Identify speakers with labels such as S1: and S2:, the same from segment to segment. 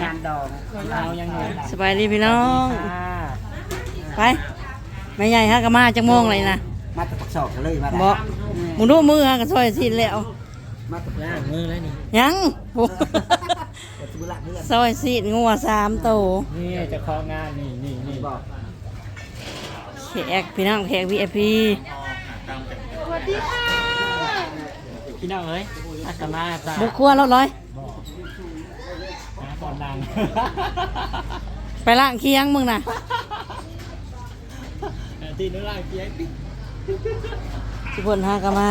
S1: งานดองเรายังอยู่
S2: สบายดีพี่น้อง
S1: ค่ะ
S2: ไปไม่ใหญ่ฮะก็มาจังโมงเลยนะ
S1: มาตะปักศอกกันเลยมาได้
S2: บอกมึงดูมือฮะก็ซอยสิแล้ว
S1: มาตะปักล่างมือแล้วนี่
S2: ยังโอ้
S1: เดี๋ยวตุละเพื่อน
S2: ซอยสีงัวสามโตว
S1: นี่จะคองานนี่นี่นี่บอก
S2: แขกพี่น้องแขกวีไอพี
S1: พี่น้องเอ้ยอากามาจ้า
S2: บุกครัวแล้วร้อย
S1: ก่อนนาง
S2: ไปล่างเคียงมึงน่ะ
S1: ตีนุ่งล่างเกียร์
S2: ทุกคนฮะก็มา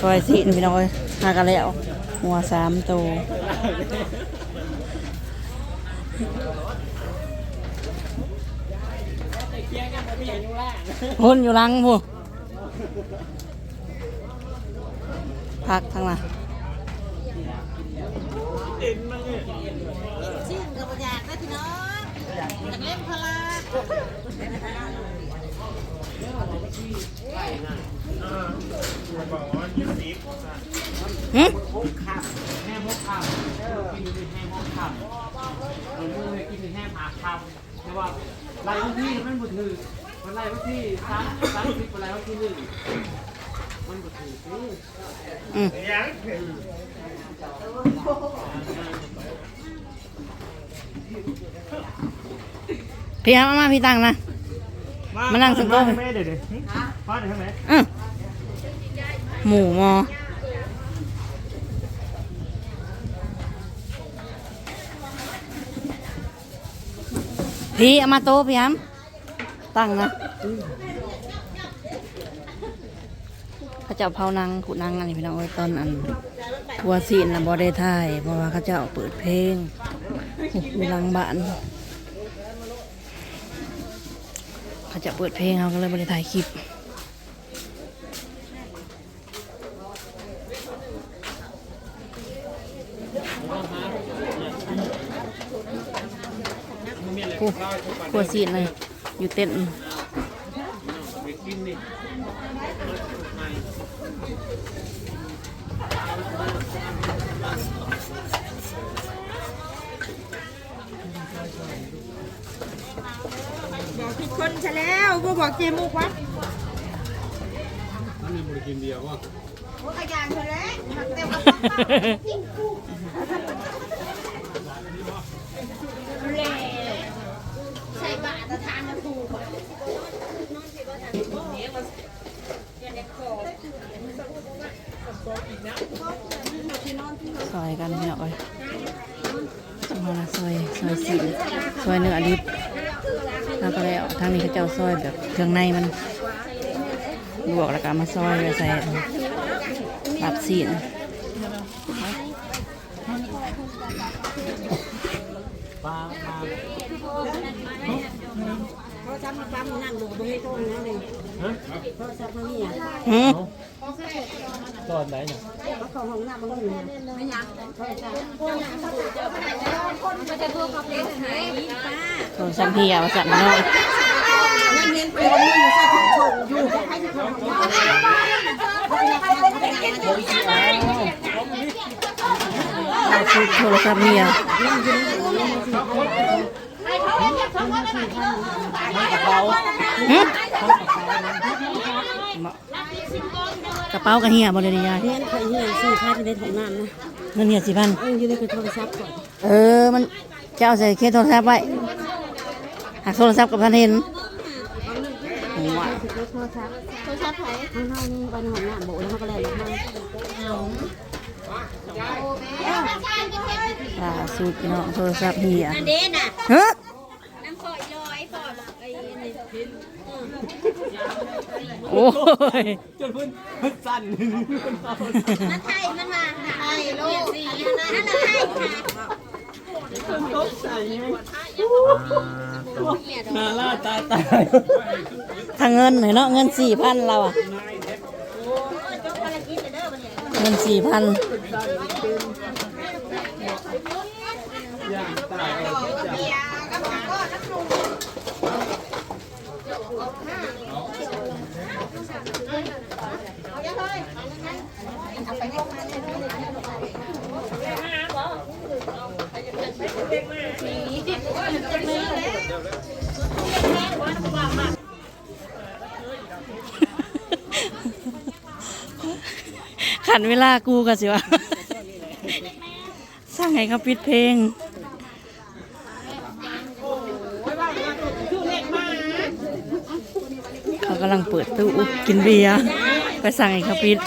S2: ซอยสีพี่น้องเอ้ยฮากันแล้วงัวสามโตว
S1: เกียร์กันไม่เห็นนุ่งล่าง
S2: หุ่นอยู่หลังผู้ พักทั้งน่ะ
S3: ชื่นกับอยากนะพี่น้องอยากเล่นพลา
S2: หึ
S1: แห้งพกข้าวกินแห้งพวกข้าเออกินแห้งผักข้าวแต่ว่าลายวันที่มันบุถือมันลายวันที่สามสามสิบลายวันที่หนึ่ง มันบุถือ
S2: อืมพี่ฮะมามาพี่ตังนะมานั่งสักโต๊ะ
S1: แม่เดี๋ยวเดี๋ยวพ่อเดี๋ยวทำไม
S2: อื้อหมูมอ พี่เอามาโต๊ะพี่ฮัมตั้งนะ เขาเจ้าเผานังขุนังอันนี้พี่น้องเอ้ยตอนอันทัวซีนนะบอได้ถ่ายเพราะว่าเขาเจ้าเปิดเพลงอยู่หลังบ้านเขาจะเปิดเพลงเขาก็เลยบริถ่ายคลิปกูกลัวซีนเลยอยู่เต้น
S3: บอกผิดคนซะแล้วบ่บอกเจมุกวะ
S1: อันนี้บริกินเดียวว่า
S3: โอ้ขยันเถอะแล้วหักเต็มกระเล่ใส่บาตรทานนะครู
S2: ซอย กันพี่น้องเอ้ยจังหวะละซอยซอยสีซอยเนื้อดิบแล้วก็แล้วทางนี้เขาเจ้าซอยแบบเครื่องในมันลวกแล้วก็มาซอยไว้ใส่ตับสีน
S1: ปลาปลา
S3: โทรศัพท์มาปั๊มนั่งดูบ่ให้โทรนะเลย
S1: ฮะ
S3: โทรศัพท์มานี่อะ
S2: หืม
S1: ตอนไหนเนี่ย
S3: เขาเข้าห้องน้ำบ่มีไม่ยังโทรศัพท์
S2: โทรศัพท์พี่เอาสั่นมาหน่อย
S3: นั่นเรียนไปวันนี้อยู่ใส่ของชงอยู่ให้ที่ของของ
S2: เอาชุดโทรศัพท์เมีย
S1: กระเป๋า
S2: หืมกระเป๋ากระเหียบริยาย
S3: เรียนเคยเรียนสี่พันในของน้ำนะ
S2: เงินเหียสี่พัน
S3: เอออยู่ในโทรศัพท์ก่อน
S2: เออมันจะเอาใส่เคสโทรศัพท์ไว้หากโทรศัพท์กับพันเห็นหัว
S3: โทรศัพท์โทรศัพท์ไผข้างนอกนี่วันของน้ำโบแล้วมันก็เลยลงมา
S2: ล่าสุดพี่น้องโทรศัพท์เหีย
S3: เด่นอะ
S2: เฮ้ย
S3: น้ำฝอยลอยฝอยไอ้นี่
S2: โอ้ย
S1: จนเพิ่นเพิ่นสั่น
S3: มันไทยมันมาไทยโลกสีนั่นน่ะไทยค่ะ
S1: ตกใจหน้าล่าตาตาย
S2: ทางเงินหน่อยเนาะเงินสี่พันเราอะเงินสี่พัน
S1: ย่างตาย
S3: เบียร์กับ ของก็นักลุงเอาไป
S2: ขันเวลากูกันสิวะ สร้างไงเขาปิดเพลง เขากำลังเปิดตู้กินเบียร์ไปสั่งไอ้เขาปิด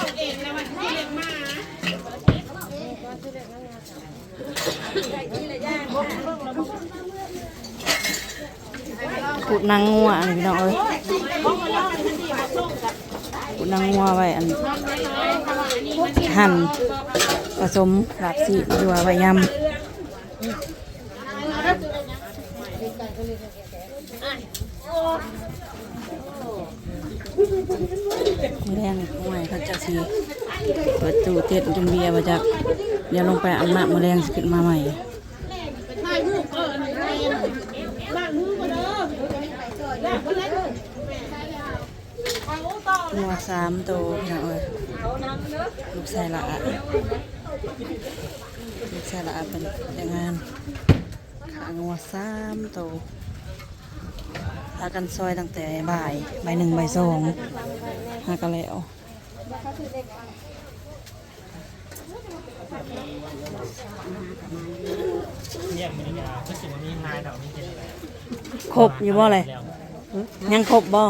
S2: ปูนางงัวอันนี้พี่น้องเอ้ยปูนางงัวไว้อันหั่นผสมลาบซีหรือว่าไว้ยำอ แรงห่วยเขาจะสีเปิดตู้เต็ดจนเบียร์มาจากเดี๋ยวลงไปอันน้ำมือแรงสิขึ้นมาใหม่งัวสามตัวพี่น้องเอ้ยลูกชายละลูกชายละเป็นแต่งงานขางัวสามตัว พากันซอยตั้งแต่บ่ายบ่ายหนึ่งบ่ายสองหากันแล้ว
S1: เนี่ยมันยาก็สิมันมีนายดอกนี้เป็นอะไร
S2: ครบอยู่บ่เลยยังครบบ่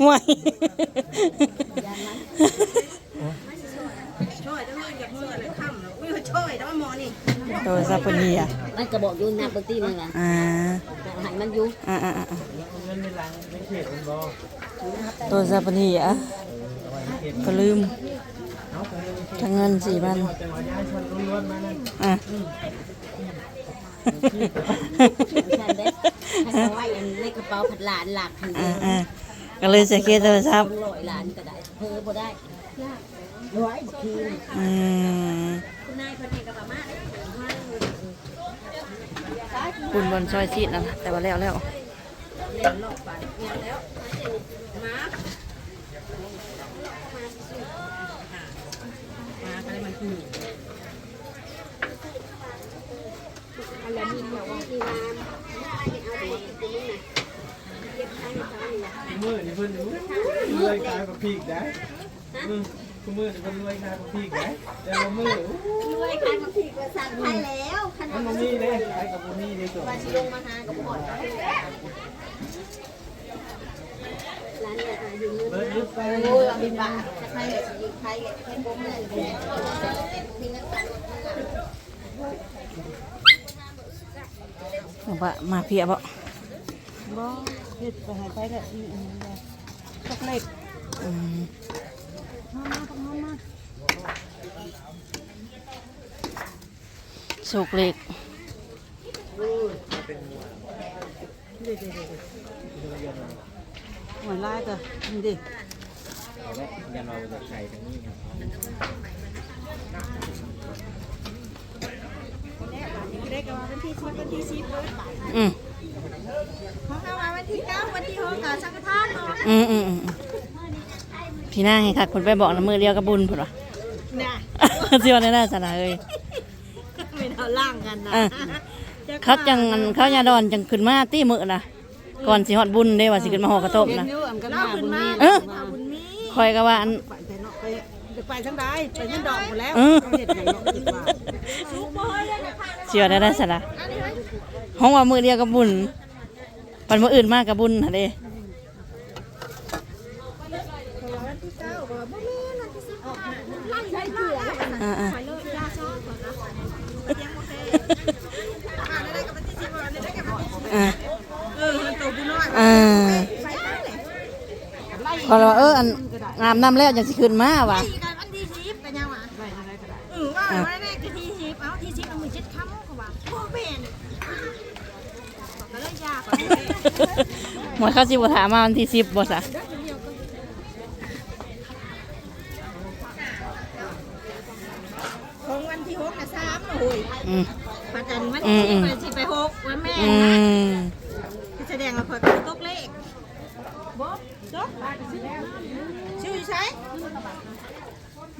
S2: ห่วย
S3: ช่วยต้องเงินจากมือเลยค่ำแล้วอุ้ยช่วยต้องหมอนี่
S2: ตัวซาปนีอะ
S4: มันก็บอกอยู่นะปกติมันล่ะ
S2: อ่า
S4: หันมันอยู่
S2: อ่าอ่าอ่า
S1: เงินในรังในเขตมันบ่
S2: ตัวซาปนีอะก็ลืมทั้งเงินสี่พัน
S1: แต่ว่าย้ายชนล้วนๆมานั่น
S2: อะ
S4: ใช่เด้ให้เอาไว้อันในกระเป๋าผัดหลานหลักหัน
S2: อ่าอ่าก็เลยใส่เคสโทรศัพท์
S4: ร้อยหลานก็ได้เพิ่บ่ได้ ร้อยที
S2: อืม
S4: คุณนายเพิ่นเอกประมาณ
S2: คุณบนซอยซีดนะแต่ว่าแล้วแล้ว
S1: มือนี่เพิ่นรวยขายกับพีกได้ อืมคุณมือนี่เพิ่นรวยขายกับพีกได้แต่ว่ามือ
S3: รวยคันมาผีกระสันให้แล้วคัน
S1: มันบ่มีเด้ขายกับบ่มีเด้ตัว
S3: มาชิลงมาหากับหมดร้านเนี่ยอยู่เงิน
S1: เบิดยึดไป
S3: โอ้ยเอาบินบาทจะใครเลยยิงใครเลยให้ผมเลยมีเงินตังค์
S2: บอกว่ามาเพียบ่
S4: บ่เฮ็ดไปให้ไปได้อีอันนี้ได้สักเล็ก
S2: อืม สุกเล็ก
S4: หัวลายก็นี่ดิ
S1: ยันเราจะไข่ทั้งนี้ครับ
S3: เด็กกับวันที่สิบวันที่สิบเลย
S2: อืม
S3: ของเราวันที่เก้าวันที่หกกับสังฆทานเนาะ
S2: อืมอืมอืม พี่นางให้คักคนไปบอกนะมือเดียวกับบุญพุ่นวะ
S3: น่ะ
S2: สิวันนั้นน่าสนะเอ้ย
S3: ไม่เอาล่างกันนะ
S2: อะ เขาจังอันเขายาดอนจังขึ้นมาตี้มือนะก่อนสิฮอดบุญเด้ว่าสิขึ้นมาห่อกระต้มนะ
S4: อยู่อำกัน
S3: เล่า
S4: มา
S3: ขึ้น
S4: บุญ
S3: มา
S4: มี
S2: เออ
S3: เอาบุญมี
S2: คอยก็ว่าอัน
S4: ไปแต่เนาะไปจะไปทางใดไปทางดอกหมดแล้ว
S2: เออ
S4: เฮ็ดหยังเนาะคิดว่า
S3: สูงบ่เลยนะคะ
S2: สิวันนั้นน่าสนะห้องว่ามือเดียวกับบุญปันมืออื่นมากกับบุญน่ะเด้
S3: วันที่เก้าบ่บ่แม่นวันที่สิบออกไล่ไล่เกลือแล้วกันนะ
S2: อ่าอ่า
S3: ไปเลยยาชอบก่อนนะยังโอเคอ่าได้กับวันที่สิบวันได้กับวันที่สิบ
S2: อ่า
S3: เออมันตัวผู้น้อย
S2: อ่า
S3: ไปได้เลย
S2: พอเราว่าเอออันงามน้ำแล้วจังสิขึ้นมาว่ะ
S3: ตีกันวันที่สิบกันยังวะเออว่าวันแรกก็ที่สิบเอาที่สิบเอามือเช็ดค้ำเขาว่าพ่อแม่นี่บอกกันเลยยากกว่า
S2: หมดเข้าสิบถามมาวันที่สิบบ่สะ
S3: ของวันที่หกนะสามโอ้ย
S2: อืม
S3: ปัจจันวัน
S2: อื
S3: ที่
S2: ม
S3: สิบวันที่ไปหกวันแม่
S2: อื
S3: นะ
S2: ม
S3: แสดงว่าเพิ่นตกเลข บ๊อบจบชื่ออยู่ใช้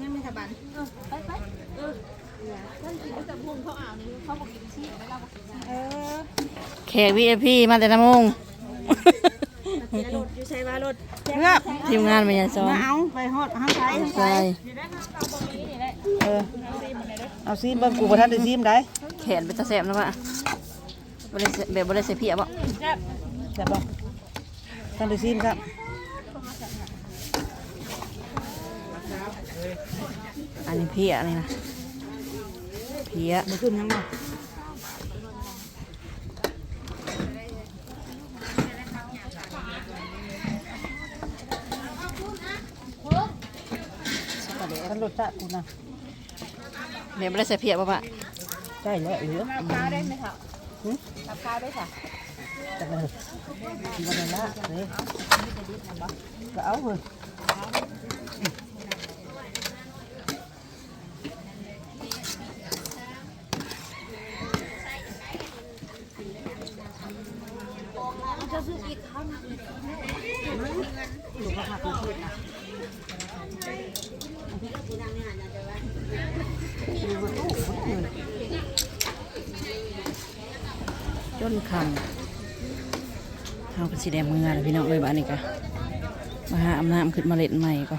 S3: ยังไม่ทบันเออไปไปเออเพื่อนกินแต่พุงเขาอ่าวนี่เขาบอกกินชีสไม่เราบอกกินเออ
S2: แขกวีไอพีมาแต่ละโมง
S3: รถอยู่ใช้ว่ารถ
S5: เลือก
S2: ทีมงานมันยังซ้อม
S5: มาเอาไปฮอดห้างไทยห้างไท
S2: ใช่
S5: ยเออเอาซีมเบิ่งกูบ่ทันได้ซีมได้
S2: แขนเป็นตะแสบแล้วปะบริเสแบบบริเสเพียบ่
S5: ใช่ป่ะทันได้ซีมครับ
S2: อันนี้เพียอะไรนะเพีย
S5: บ่ขึ้นยังบ่กันรสชาติกูนะ
S2: แบบบริเสเพียบ่ปะ
S5: ใช่แล้วเหลือ
S3: รับข้าวได้ไหมคะรับข้าวได้ค่ะ
S5: จังเลยกินวันละ เลยก็เอาเว้ย
S2: จนคำเฮาก็สิได้มือแล้วพี่น้องเลยบ้านนี้ก็มาหาอำนาจขึ้นมาเล็ดใหม่ก็